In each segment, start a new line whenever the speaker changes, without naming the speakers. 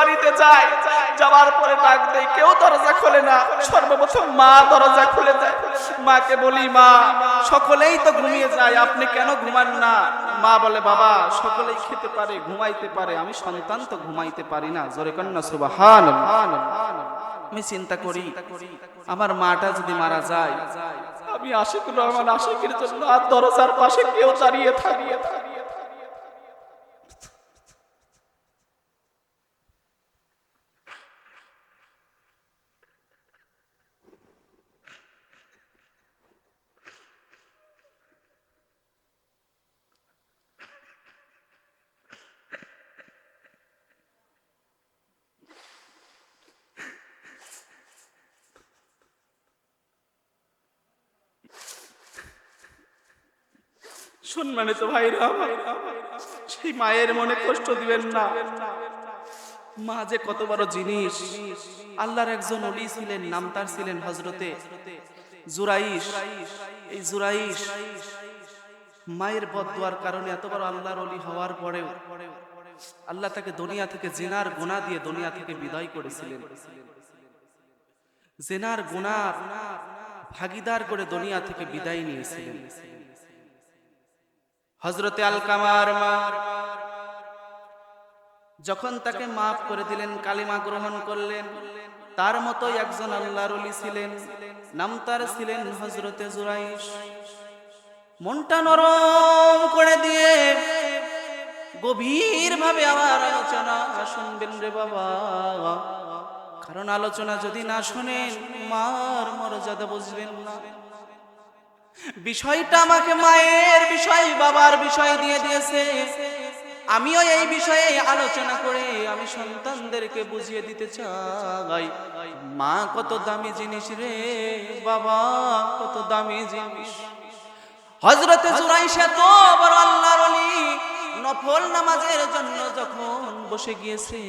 বাড়িতে যায়, যাওয়ার পরে ডাক দেয়, কেউ দরজা খোলে না? সর্বপ্রথম মা দরজা খুলে দেয়। মাকে বলি, মা, সকলেই তো ঘুমিয়ে যায়, আপনি কেন ঘুমান না? মা বলে, বাবা, সকলেই খেতে পারে, ঘুমাইতে পারে, আমি সন্তান তো ঘুমাইতে পারি না। জোরে কন্যা সুবাহান আমি চিন্তা করি, আমার মাটা যদি মারা যায়, আমি আশিকুর রহমান, আশিকের জন্য আর দরজার পাশে কেউ দাঁড়িয়ে থাকিয়ে থাকিয়ে সম্মানিত ভাইরা। সেই মায়ের মনে কষ্ট দিবেন না। মা যে কত বড় জিনিস। আল্লাহর একজন অলি ছিলেন, নাম তার ছিলেন হজরতে জুরাইশ। এই জুরাইশ মায়ের বদুয়ার কারণে এত বড় আল্লাহর অলি হওয়ার পরেও আল্লাহ তাকে দুনিয়া থেকে জেনার গোনা দিয়ে দুনিয়া থেকে বিদায় করেছিলেন। জেনার গোনার ভাগিদার করে দুনিয়া থেকে বিদায় নিয়েছিলেন। হজরতে আল কামার মা, যখন তাকে মাফ করে দিলেন, কালিমা গ্রহণ করলেন, তার মতোই একজন আল্লাহর ছিলেন, নাম তার ছিলেন হজরতে জুরাইশ। মনটা নরম করে দিয়ে গভীর ভাবে আমার আলোচনা শুনবেন রে বাবা। কারণ আলোচনা যদি না শোনেন, মার মর্যাদা বুঝবেন না। বিষয়টা আমাকে মায়ের বিষয়, বাবার বিষয় দিয়ে দিয়েছে। আমিও এই বিষয়ে আলোচনা করে আমি সন্তানদেরকে বুঝিয়ে দিতে চাই। মা, কত দামি জিনিস রে, বাবা, কত দামি জিনিস। হজরতে জুরাইশা তো বড় আল্লাহর অলি নফল নামাজের জন্য যখন বসে গিয়েছে,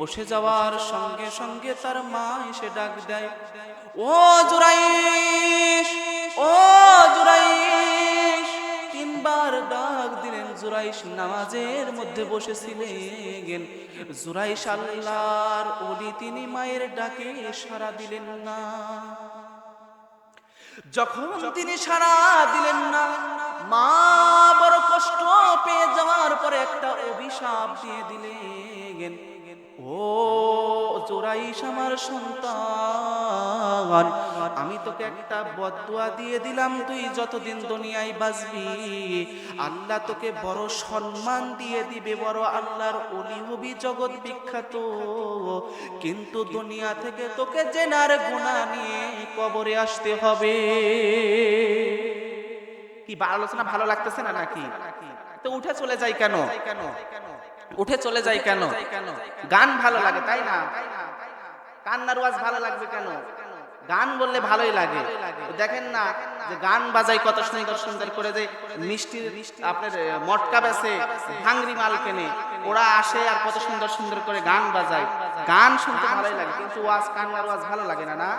বসে যাওয়ার সঙ্গে সঙ্গে তার মা এসে ডাক দেয়, ও জুরাইশ ও জুরাইশ, তিনবার ডাক দিলেন, জুরাইশ নামাজের মধ্যে বসেছিলেন। জুরাইশ আল্লাহর ওলি, তিনি মায়ের ডাকে সাড়া দিলেন না। যখন তিনি সাড়া দিলেন না, মা বড় কষ্ট পেয়ে যাওয়ার পরে একটা অভিশাপ দিয়ে দিলেন। ও জোরাইশ আমার সন্তান। আমি তোকে একটা বদুয়া দিয়ে দিলাম, তুই যতদিন দুনিয়ায় বাঁচবি। আল্লাহ তোকে বড় সম্মান দিয়ে দিবে, বড় আল্লাহর অলি হবি জগৎ বিখ্যাত। কিন্তু দুনিয়া থেকে তোকে জেনার গুণা নিয়ে কবরে আসতে হবে। কি আলোচনা ভালো লাগতেছে না নাকি? তো উঠে চলে যাই কেন? উঠে চলে যাই কেন? গান ভালো লাগে তাই না? কান্নার ওয়াজ ভালো লাগবে কেন? গান বললে ভালোই লাগে। দেখেন না যে গান বাজাই কত সুন্দর সুন্দর করে যে মিষ্টি আপনার মটকা বেছে ভাঙরি মাল কেনে ওরা আসে আর কত সুন্দর সুন্দর করে গান বাজায়। গান শুনতে ভালোই লাগে কিন্তু ওয়াজ কান্নার ওয়াজ ভালো লাগে না না?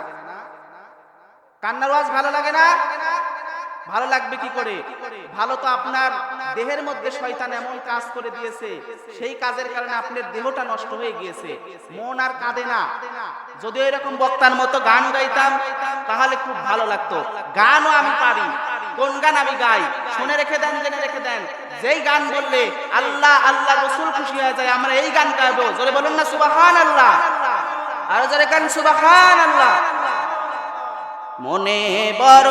কান্নার ওয়াজ ভালো লাগে না? ভালো লাগবে কি করে? ভালো তো আপনার দেহের মধ্যে শয়তান এমন কাজ করে দিয়েছে, সেই কাজের কারণে আপনার দেহটা নষ্ট হয়ে গিয়েছে। মন আর কাঁদে না। যদি এরকম বক্তার মতো গান গাইতাম, তাহলে খুব ভালো লাগতো। গানও আমি পারি। কোন গান আমি গাই? শুনে রেখে দেন, জেনে রেখে দেন। যেই গান বললে আল্লাহ আল্লাহ, রসুল খুশি হয়ে যায়, আমরা এই গান গাইবো। জোরে বলুন না সুবাহান আল্লাহ আরও জোরে গান সুবাহান আল্লাহ মনে বড়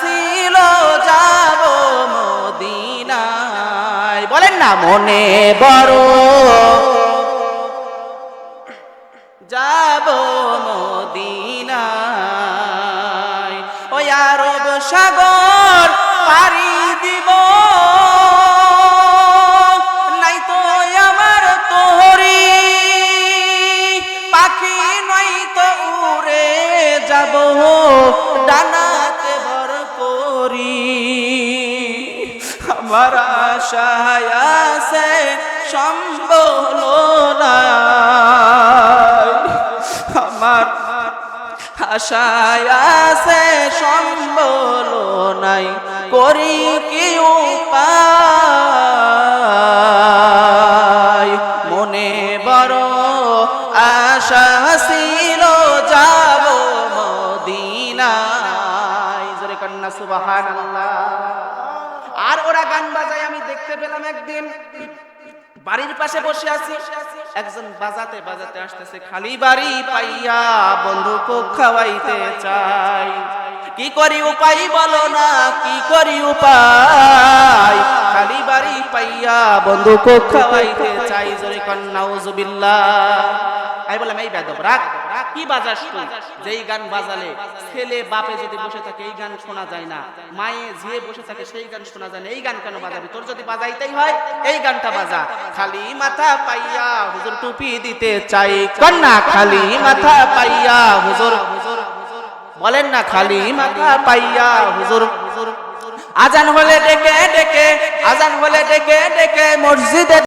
ছিল, যাব মদিনায়। বলেন না, মনে বড়। যাব মদিনায়। ওই আরব সাগর পারি দিব। নাই তো আমার তোরি পাখি তো ডানাতে আশায় আছে সম্বল আমার আশায় আছে সম্বল নাই। করি কি উপায়? গান বাজায়, আমি দেখতে পেলাম একদিন বাড়ির পাশে বসে আছি। একজন বাজাতে বাজাতে আসতেছে, খালি বাড়ি পাইয়া বন্ধুক খাওয়াইতে চাই। কি করি উপায় বলো না, কি করি উপায়? খালি বাড়ি পাইয়া বন্ধুক খাওয়াইতে চাই। জোরে কন্যা উজুবিল্লাহ আমি বললাম এই বেদব। রাখ, কি বাজাস তুই? যেই গান বাজালে, ছেলে বাপে যদি বসে থাকে, এই গান শোনা যায় না। মায়ে ঝিয়ে বসে থাকে, সেই গান শোনা যায় না। এই গান কেন বাজাবি? তোর যদি বাজাইতেই হয়, এই গানটা বাজা। খালি মাথা পাইয়া হুজুর টুপি দিতে চাই। কন্যা খালি মাথা পাইয়া হুজুর। বলেন না, খালি মাথা পাইয়া হুজুর। আজান হলে ডেকে ডেকে, আজান হলে ডেকে ডেকে মসজিদে